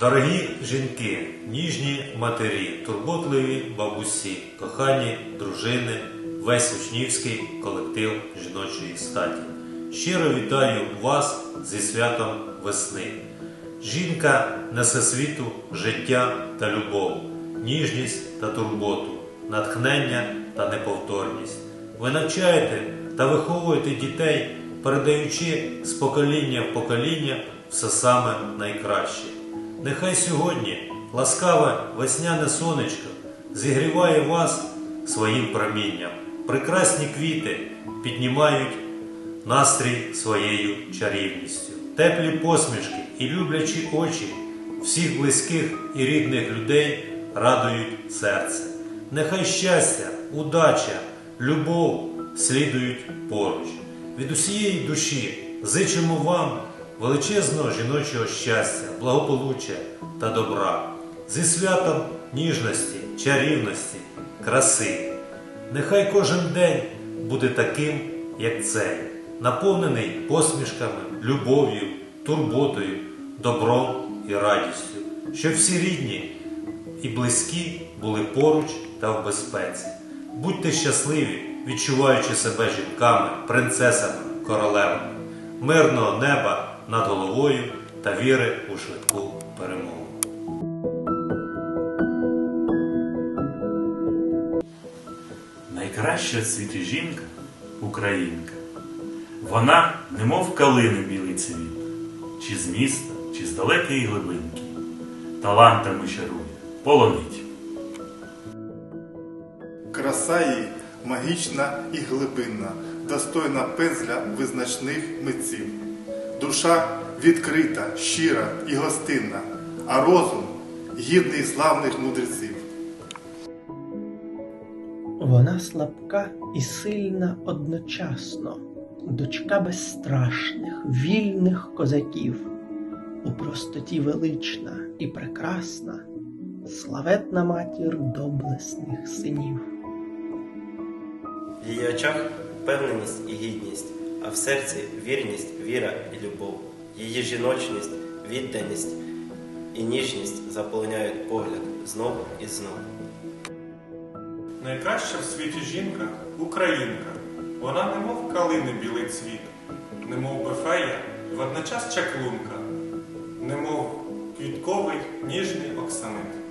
Дорогі жінки, ніжні матері, турботливі бабусі, кохані дружини, весь учнівський колектив жіночої статі. Щиро вітаю вас зі святом весни. Жінка несе світу життя та любов, ніжність та турботу, натхнення та неповторність. Ви навчаєте та виховуєте дітей, передаючи з покоління в покоління все саме найкраще. Нехай сьогодні ласкаве весняне сонечко зігріває вас своїм промінням. Прекрасні квіти піднімають настрій своєю чарівністю. Теплі посмішки і люблячі очі всіх близьких і рідних людей радують серце. Нехай щастя, удача, любов слідують поруч. Від усієї душі зичимо вам величезного жіночого щастя, благополуччя та добра, зі святом ніжності, чарівності, краси. Нехай кожен день буде таким, як цей, наповнений посмішками, любов'ю, турботою, добром і радістю, щоб всі рідні і близькі були поруч та в безпеці. Будьте щасливі, відчуваючи себе жінками, принцесами, королевами, мирного неба над головою та віри у швидку перемогу. Найкраща в світі жінка українка. Вона, немов калини білий цвіт, чи з міста, чи з далекої глибинки, талантами чарує, полонить. Краса її магічна і глибинна, достойна пензля визначних митців. Душа відкрита, щира і гостинна, а розум гідний славних мудреців. Вона слабка і сильна одночасно, дочка безстрашних, вільних козаків, у простоті велична і прекрасна, славетна матір доблесних синів. В її очах впевненість і гідність, а в серці вірність, віра і любов. Її жіночність, відданість і ніжність заполоняють погляд знову і знову. Найкраща в світі жінка українка. Вона немов калини білий цвіт, немов би фея і водночас чаклунка, немов квітковий ніжний оксамит.